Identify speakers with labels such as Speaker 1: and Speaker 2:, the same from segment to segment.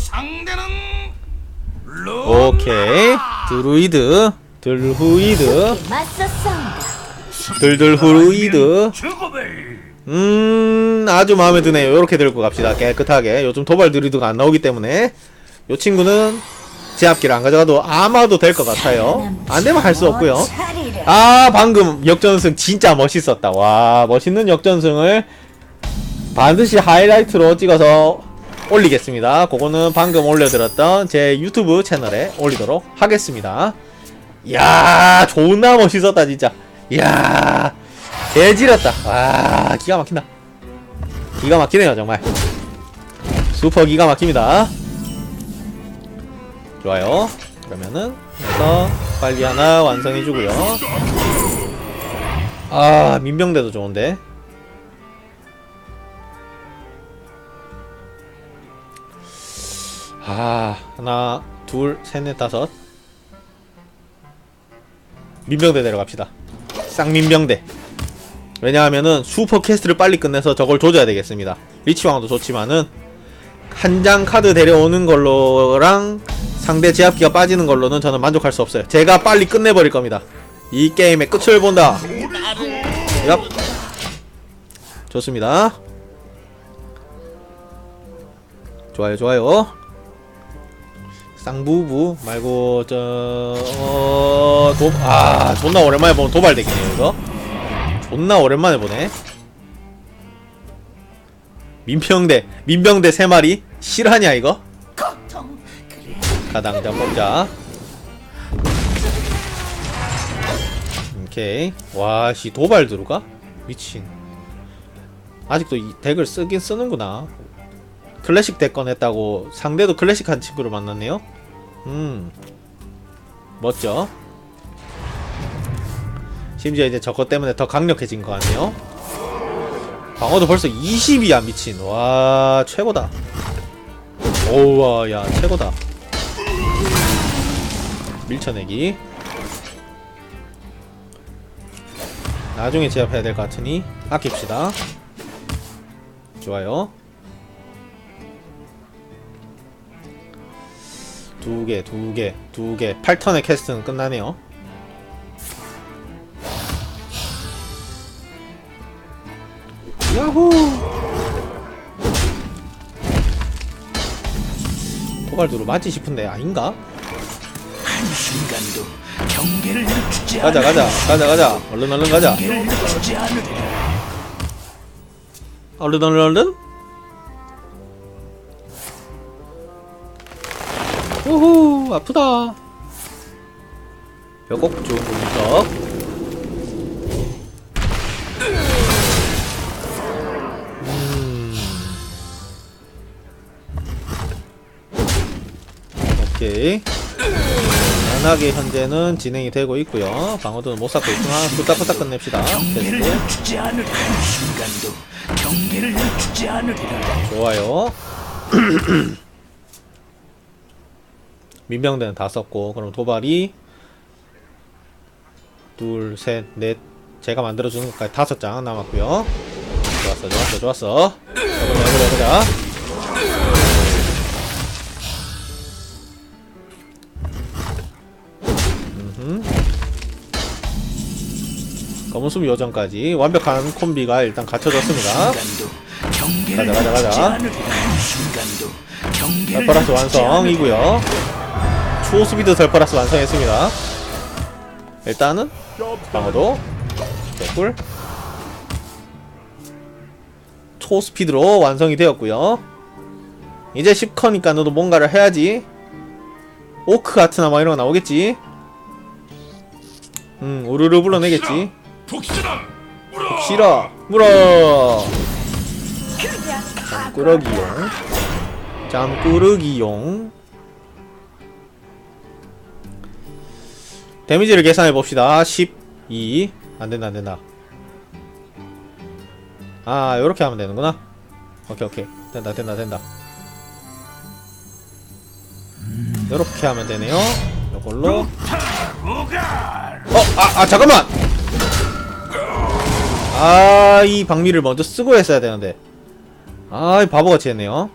Speaker 1: 상대는 루.
Speaker 2: 오케이. 드루이드. 들후이드. 들들후루이드.
Speaker 1: 죽음을
Speaker 2: 음 아주 마음에 드네요. 요렇게 들고 갑시다. 깨끗하게. 요즘 도발 드루이드가 안 나오기 때문에. 요 친구는 제압기를 안 가져가도 아마도 될 것 같아요. 안 되면 할 수 없고요. 아 방금 역전승 진짜 멋있었다. 와 멋있는 역전승을 반드시 하이라이트로 찍어서 올리겠습니다. 그거는 방금 올려드렸던 제 유튜브 채널에 올리도록 하겠습니다. 이야 존나 멋있었다 진짜. 이야 개지렸다. 와 기가 막힌다. 기가 막히네요 정말. 슈퍼 기가 막힙니다. 좋아요. 그러면은 그래서 빨리 하나 완성해주고요. 아 민병대도 좋은데 아 하나 둘셋넷 다섯. 민병대 내려갑시다. 쌍민병대. 왜냐하면은 슈퍼 캐스트를 빨리 끝내서 저걸 조져야 되겠습니다. 리치왕도 좋지만은 한 장 카드 데려오는 걸로랑 상대 제압기가 빠지는 걸로는 저는 만족할 수 없어요. 제가 빨리 끝내버릴 겁니다. 이 게임의 끝을 본다. 얍. 좋습니다. 좋아요 좋아요 쌍부부 말고 저 어, 도, 아 존나 오랜만에 보는 도발덱이네요 이거. 존나 오랜만에 보네. 민병대 민병대 세 마리 실하냐 이거. 가당자 뽑자. 오케이. 와씨 도발 들어가? 미친. 아직도 이 덱을 쓰긴 쓰는구나 클래식 덱 꺼냈다고 상대도 클래식 한 친구를 만났네요. 음 멋져. 심지어 이제 저것 때문에 더 강력해진 것 같네요? 방어도 벌써 20이야 미친. 와 최고다. 오와 야 최고다. 밀쳐내기. 나중에 제압해야 될 것 같으니 아낍시다. 좋아요 두 개, 두 개, 두 개. 8턴의 캐스트는 끝나네요. 야호! 도발두로 맞지 싶은데 아닌가?
Speaker 1: 한 순간도 경계를 늦추지
Speaker 2: 가자 가자 가자 가자 얼른 얼른 가자
Speaker 1: 경계를 늦추지 않으리라
Speaker 2: 얼른 얼른 얼른 아프다. 벽곡 좋은 분석 음. 오케이. 연하게 현재는 진행이 되고 있고요. 방어도는 못 쌓고 있지만 후딱후딱 끝냅시다.
Speaker 1: 경계를
Speaker 2: 테스트
Speaker 1: 늦추지 않으리라 한순간도 경계를 늦추지 않으리라.
Speaker 2: 좋아요. 민병대는 다 썼고 그럼 도발이 둘, 셋, 넷 제가 만들어주는 것까지 다섯 장 남았고요. 좋았어, 좋았어, 좋았어. 해보자, 해보자. 음흠. 검은숲 요정까지 완벽한 콤비가 일단 갖춰졌습니다. 가자, 가자, 가자.
Speaker 1: 늦추지 않으리라.
Speaker 2: 완성이고요. 스피드 덜퍼라스 완성했습니다. 일단은 방어도 개꿀. 초 스피드로 완성이 되었고요. 이제 10커니까 너도 뭔가를 해야지. 오크 같은 막 이런 거 나오겠지. 음, 우르르 불러내겠지. 싫어, 물어. 잠꾸러기용. 잠꾸러기용. 데미지를 계산해 봅시다. 12. 안 된다, 안 된다. 아, 요렇게 하면 되는구나. 오케이, 오케이. 된다, 된다, 된다. 요렇게 하면 되네요. 요걸로. 어, 아, 아, 잠깐만! 아, 이 방미를 먼저 쓰고 했어야 되는데. 아, 이 바보같이 했네요.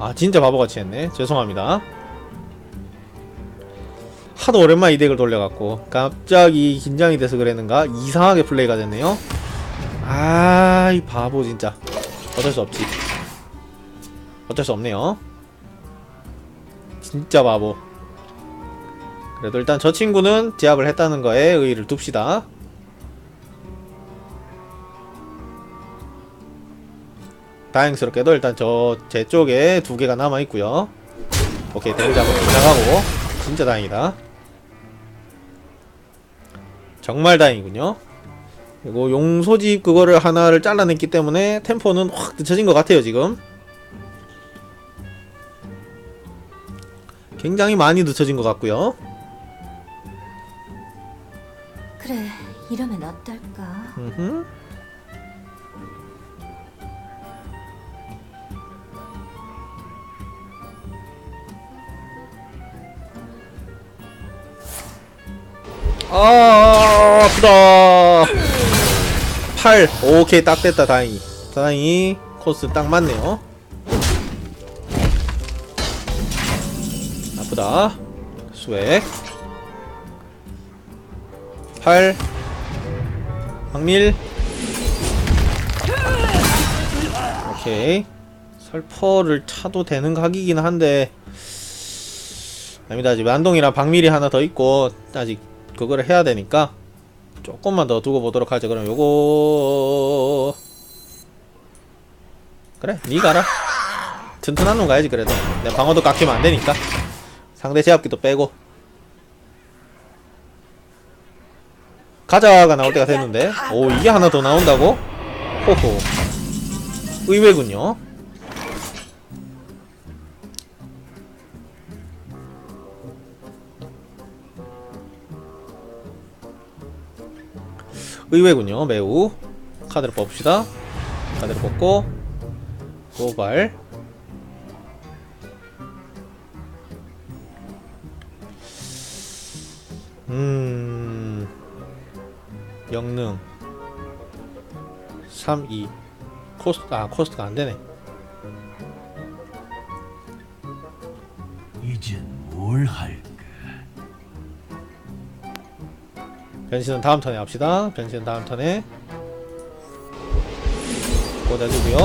Speaker 2: 아 진짜 바보같이 했네 죄송합니다 하도 오랜만에 이 덱을 돌려갖고 갑자기 긴장이 돼서 그랬는가? 이상하게 플레이가 됐네요. 아 이 바보 진짜. 어쩔 수 없지. 어쩔 수 없네요. 진짜 바보. 그래도 일단 저 친구는 제압을 했다는 거에 의의를 둡시다. 다행스럽게도 일단 저 제 쪽에 두 개가 남아 있고요. 오케이 대장으로 지나가고. 진짜 다행이다. 정말 다행이군요. 그리고 용소집 그거를 하나를 잘라냈기 때문에 템포는 확 늦춰진 것 같아요 지금. 굉장히 많이 늦춰진 것 같고요.
Speaker 3: 그래, 이러면 어떨까?
Speaker 2: 음흠. 아 아프다. 8 오케이 딱 됐다. 다행히. 다행히 코스 딱 맞네요. 아프다. 수액 8 박밀. 오케이. 설퍼를 차도 되는 각이긴 한데. 아닙니다. 아직 만동이랑 박밀이 하나 더 있고 아직 그거를 해야 되니까 조금만 더 두고 보도록 하죠. 그럼 요거. 그래 니 가라. 튼튼한 놈 가야지 그래도. 내 방어도 깎이면 안 되니까. 상대 제압기도 빼고. 가자가 나올 때가 됐는데. 오 이게 하나 더 나온다고? 호호. 의외군요 의외군요. 매우. 카드를 뽑읍시다. 카드를 뽑고 고발. 음 영능. 3, 2 코스트 아 코스트가 안되네.
Speaker 1: 이젠 뭘 할
Speaker 2: 변신은 다음 턴에 합시다. 변신은 다음 턴에 꽂아주고요.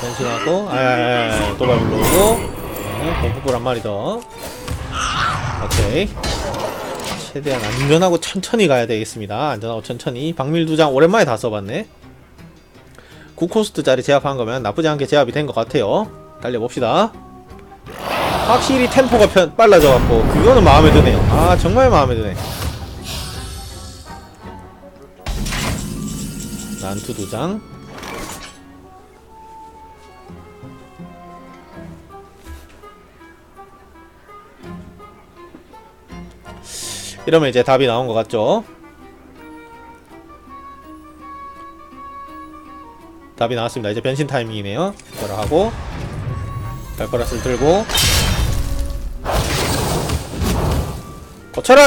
Speaker 2: 변신하고 아야야야 도발 불러오고. 네, 범프볼 한 마리 더. 오케이. 최대한 안전하고 천천히 가야 되겠습니다. 안전하고 천천히. 박밀 두장 오랜만에 다 써봤네. 9코스트짜리 제압한 거면 나쁘지 않게 제압이 된 것 같아요. 달려봅시다 확실히 템포가 편, 빨라져갖고. 그거는 마음에 드네요. 아 정말 마음에 드네. 난투 두장. 이러면 이제 답이 나온 것 같죠? 답이 나왔습니다. 이제 변신 타이밍이네요. 이거를 하고 발가락을 들고 거쳐라!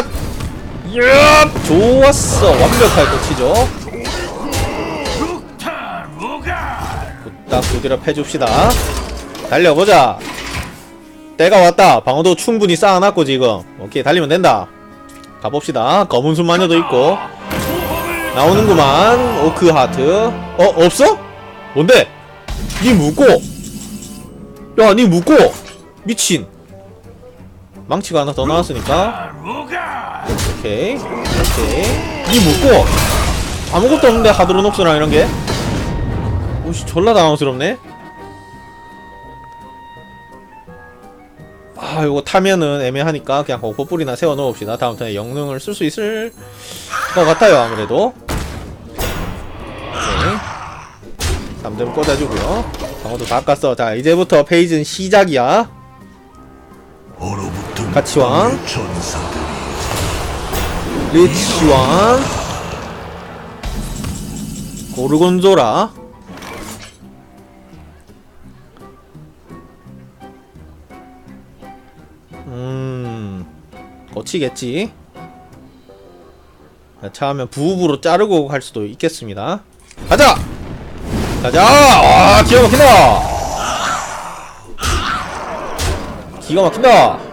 Speaker 2: 야! 좋았어!
Speaker 1: 룩타 루가
Speaker 2: 딱 두드려 패줍시다. 달려보자! 때가 왔다! 방어도 충분히 쌓아놨고, 지금. 오케이, 달리면 된다. 가봅시다. 검은 순 마녀도 있고. 나오는구만. 오크 하트. 어, 없어? 뭔데? 니 묶고! 야, 니 묶고! 미친! 망치가 하나 더 나왔으니까. 오케이. 오케이. 니 묶고? 아무것도 없는데 하드로녹스랑 이런게? 오씨 졸라 당황스럽네. 아 이거 타면은 애매하니까 그냥 공포 뿌리나 세워 놓읍시다. 다음 턴에 영능을 쓸 수 있을 것 같아요 아무래도. 오케이. 3점 꽂아주고요. 방어도 다 깠어. 자 이제부터 페이지는 시작이야 가치왕.
Speaker 1: 전사들
Speaker 2: 리치왕 고르곤조라. 음 거치겠지. 차하면 부읍으로 자르고 갈 수도 있겠습니다. 가자! 가자! 아 기가 막힌다! 기가 막힌다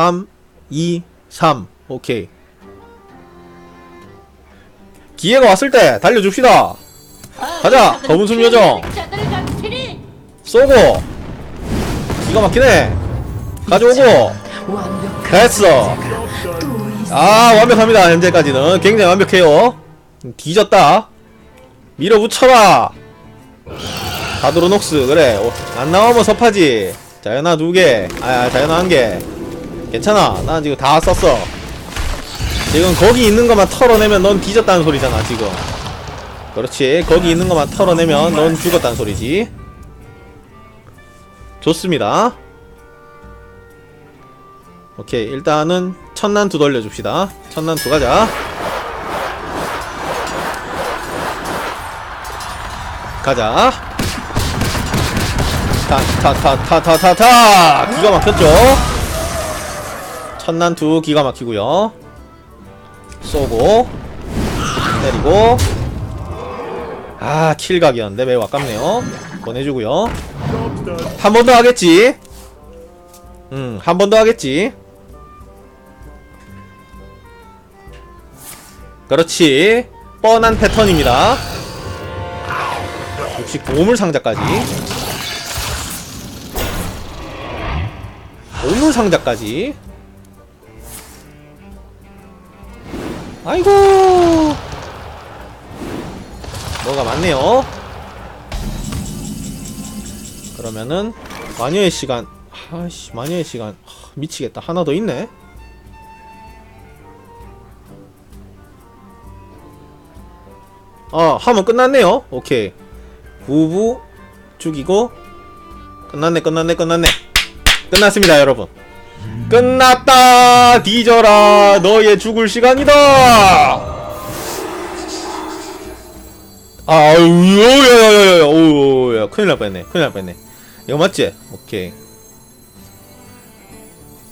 Speaker 2: 3 2 3 오케이. 기회가 왔을 때 달려줍시다. 가자 검은 숨 요정. 쏘고. 기가 막히네. 가져오고. 됐어. 아 완벽합니다 현재까지는. 굉장히 완벽해요. 뒤졌다. 밀어붙여라. 다드로녹스 그래. 어, 안 나오면 섭하지. 자연아 두개. 아 자연아 한개 괜찮아. 난 지금 다 썼어. 지금 거기 있는 것만 털어내면 넌 뒤졌다는 소리잖아 지금. 그렇지. 거기 있는 것만 털어내면 넌 죽었다는 소리지. 좋습니다. 오케이. 일단은 천난두 돌려줍시다. 천난두 가자. 가자. 타 타 타 타 타 타타. 기가 막혔죠 천난 두 기가 막히고요. 쏘고 때리고. 아 킬각이었는데 매우 아깝네요. 보내주고요. 한 번 더 하겠지. 음한 번 더 하겠지. 그렇지. 뻔한 패턴입니다. 역시 보물 상자까지. 보물 상자까지 아이고. 뭐가 많네요. 그러면은 마녀의 시간. 아씨 마녀의 시간. 하, 미치겠다. 하나 더 있네. 아 하면 끝났네요. 오케이. 부부 죽이고 끝났네 끝났네 끝났네. 끝났습니다 여러분 끝났다 뒤져라 너의 죽을 시간이다 아유 야야야야 오야 큰일 날 뻔했네 큰일 날 뻔했네 이거 맞지? 오케이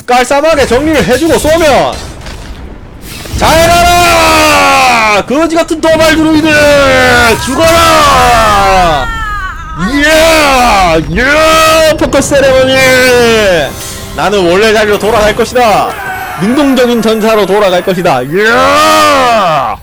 Speaker 2: 깔쌈하게 정리를 해주고 쏘면 잘 가라 거지 같은 도발 드루이드 죽어라 예! 예! 포커스 세레머니! 나는 원래 자리로 돌아갈 것이다! 능동적인 전사로 돌아갈 것이다! 예!